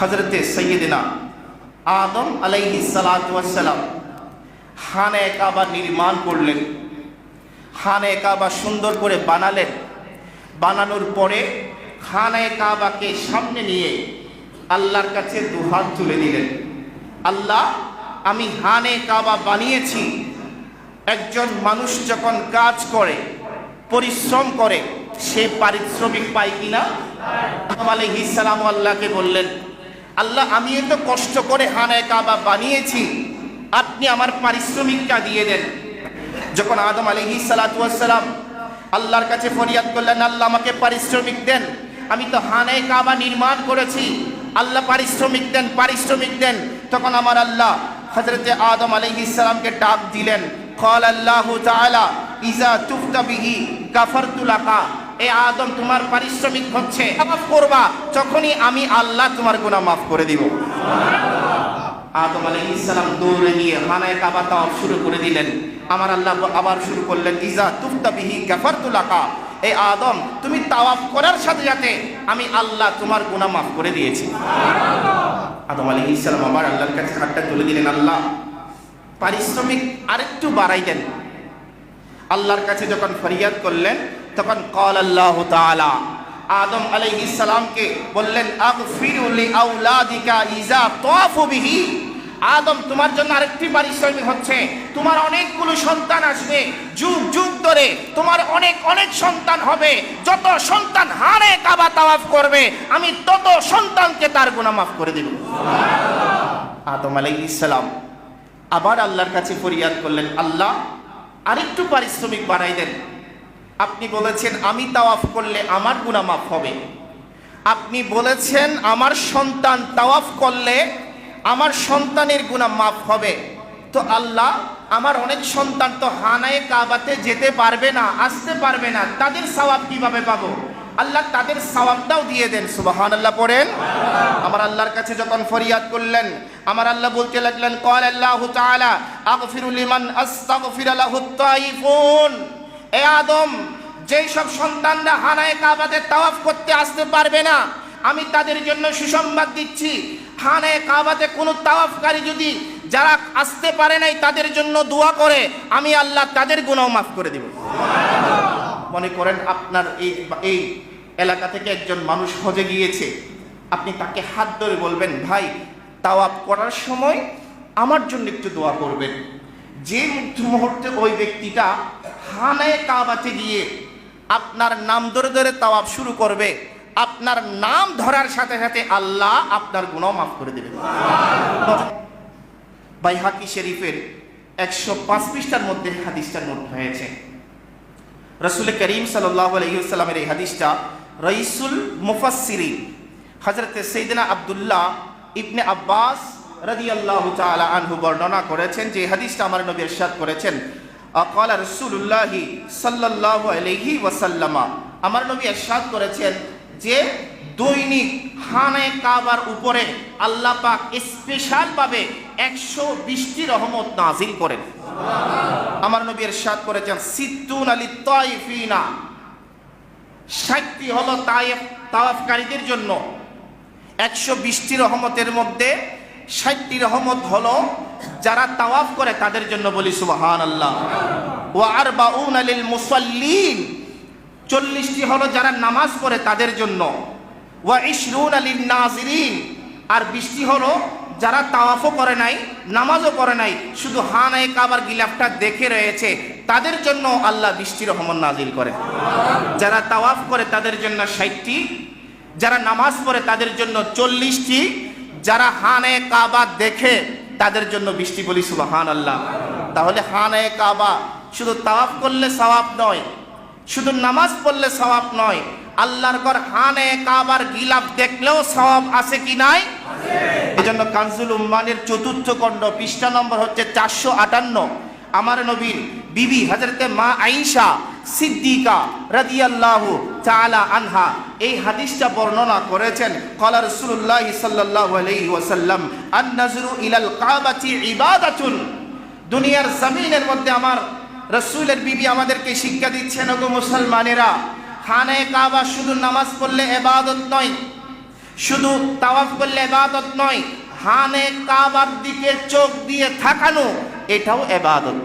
হজরতে সৈয়দিনা আদম আলাইহি সালাম হানে কাবা নির্মাণ করলেন। হানে কাবা সুন্দর করে বানালেন। বানানোর পরে খানে কাবাকে সামনে নিয়ে আল্লাহর কাছে দুহাত তুলে দিলেন। আল্লাহ, আমি হানে কাবা বানিয়েছি। একজন মানুষ যখন কাজ করে, পরিশ্রম করে, সে পারিশ্রমিক পায় কিনা? আলাইহিস আল্লাহকে বললেন আল্লাহ, আমি এত কষ্ট করে হানে কাবা বানিয়েছি, আপনি আমার পারিশ্রমিকটা দিয়ে দেন। যখন আদম আলহি সালাম আল্লাহর কাছে ফরিয়াদ করলেন, আল্লাহ আমাকে পারিশ্রমিক দেন। আমি তো হানে কাবা নির্মাণ করেছি। আল্লাহ পারিশ্রমিক দেন পারিশ্রমিক দেন। তখন আমার আল্লাহ হজরতে আদম আলহি সালামকে ডাক দিলেন কল আল্লাহ ইজা তুফতা বিহি গাফারতুলাকা এ আদম তোমার পারিশ্রমিক হচ্ছে, মাফ করবা, যখনই আমি আল্লাহ তোমার গুনাহ মাফ করে দিব। আদম আলাইহিস সালাম দৌড়ে নিয়ে হানায় কাবা তাওয়াফ শুরু করে দিলেন। আমার আল্লাহ আবার শুরু করলেন, ইজা তুফতা বিহি গাফারতু লাকা। এই আদম, তুমি তাওয়াফ করার সাথে সাথে আমি আল্লাহ তোমার গুনাহ মাফ করে দিয়েছি। আদম আলাইহিস সালাম আবার আল্লাহর কাছে হাতটা তুলে দিলেন, আল্লাহ, পারিশ্রমিক আরেকটু বাড়াই দেন। আল্লাহর কাছে যখন ফরিয়াদ করলেন তখন কল আল্লাহ তাআলা আদম আলাইহিস সালামকে বললেন আদম, তোমার জন্য আরেকটি পারিশ্রমিক হচ্ছে। তোমার অনেকগুলো সন্তান আসবে। যুগ যুগ ধরে তোমার অনেক অনেক সন্তান হবে। যত সন্তান হারে কাবা তাওয়াফ করবে, আমি তত সন্তানকে তার গুনাহ মাফ করে দেব। আদম আলাইহিস সালাম আবার আল্লাহর কাছে ফরিয়াদ করলেন, আল্লাহ, আরেকটু পারিশ্রমিক বাড়াই দেন। আপনি বলেছেন, আমি তাওয়াফ করলে আমার গুণা মাফ হবে। আপনি বলেছেন, আমার সন্তান তাওয়াফ করলে আমার সন্তানের গুনাহ মাফ হবে। তো আল্লাহ, আমার অনেক সন্তান তো হানায় কাবাতে যেতে পারবে না, আসতে পারবে না, তাদের সওয়াব কীভাবে পাবো? আল্লাহ তাদের সওয়াবটাও দিয়ে দেন সুবাহান আল্লাহ পড়েন। আমার আল্লাহর কাছে যখন ফরিয়াদ করলেন, আমার আল্লাহ বলতে লাগলেন কল আল্লাহ তাআলা, আগফিরু লিমান আস্তাগফির লাহু তাইফুন এ আদম, যেই সব সন্তানরা হানায় কাবাতে তাওয়াফ করতে আসতে পারবে না, আমি তাদের জন্য সুসংবাদ দিচ্ছি। হানায় কাবাতে কোনো তাওয়াফকারী যদি যারা আসতে পারে নাই তাদের জন্য দোয়া করে, আমি আল্লাহ তাদের গুনাহ মাফ করে দেব। মনে করেন আপনার এই এই এলাকা থেকে একজন মানুষ হজে গিয়েছে, আপনি তাকে হাত ধরে বলবেন, ভাই, তাওয়াফ করার সময় আমার জন্য একটু দোয়া করবেন। যে মুহূর্তে ওই ব্যক্তিটা হানায় কাবাতে গিয়ে আপনার নাম ধরে ধরে তাওয়াফ শুরু করবে। আপনার নাম ধরার সাথে সাথে আল্লাহ আপনার গুণাও মাফ করে দেবে বাইহাকি শরীফের একশো পাঁচ পৃষ্ঠার মধ্যে হাদিসটা নোট হয়েছে। রসুল করিম সাল্লাহ এই হাদিসটা রইসুল মুফাসিরি হজরত সৈদিনা আবদুল্লাহ ইবনে আব্বাস রদি আল্লাহ আনহু বর্ণনা করেছেন যে হাদিসটা আমার নবী ইরশাদ করেছেন। আকালা রসুল্লাহি সাল্লাল্লাহু আলাইহি ওয়াসাল্লামা। আমার নবী ইরশাদ করেছেন যে দৈনিক হানে কাবার উপরে আল্লাহ পাক স্পেশাল ভাবে একশো বিশটি রহমত নাজিল করেন। আমার নবী ইরশাদ করেছেন, সিদ্দুন আলী তাইফিনা। ষাটটি হলো তাইফ তাওয়াফকারীদের জন্য। একশো বিশটি রহমতের মধ্যে ষাটটি রহমত হলো যারা তাওয়াফ করে তাদের জন্য বলি সুবাহান আল্লাহ ও আর বাউন আলিল মুসল্লিন। চল্লিশটি হলো যারা নামাজ পড়ে তাদের জন্য। ওয়া ইশরুন আলিল নাজিরিন। আর বৃষ্টি হলো যারা তাওয়াফও করে নাই, নামাজও করে নাই, শুধু হানায় কাবার গিলাফটা দেখে রয়েছে, তাদের জন্য আল্লাহ বৃষ্টি রহমান নাজিল করেন। যারা তাওয়াফ করে তাদের জন্য ষাটটি, যারা নামাজ পড়ে তাদের জন্য চল্লিশটি, যারা হানে কাবা দেখে তাদের জন্য বৃষ্টি বলি সুবাহান আল্লাহ তাহলে হানে কাবা শুধু তাওয়াফ করলে সওয়াব নয়, শুধু নামাজ পড়লে সওয়াব নয়, আল্লাহর ঘর হানে কাবার গিলাফ দেখলেও সওয়াব আছে কি নাই? এজন্য কানজুল উম্মানের চতুর্থ খণ্ড, পৃষ্ঠা নম্বর হচ্ছে চারশো আটান্ন। আমার নবীর বিবি হজরতে মা আইসা সিদ্দিকা রাদিয়াল্লাহু তাআলা আনহা এই হাদিসটা বর্ণনা করেছেন। ক্বালা রাসূলুল্লাহ সাল্লাল্লাহু আলাইহি ওয়াসাল্লাম আন নাজরু ইলাল কাবাতি ইবাদাতুন। দুনিয়ার জমিনের মধ্যে আমার রসুলের বিবি আমাদেরকে শিক্ষা দিচ্ছেন, ওগো মুসলমানেরা, খানে কাবা শুধু নামাজ পড়লে এবাদত নয়, শুধু তাওয়াফ করলে এবাদত নয়, হানে কাবার দিকে চোখ দিয়ে থাকানো, এটাও এবাদত।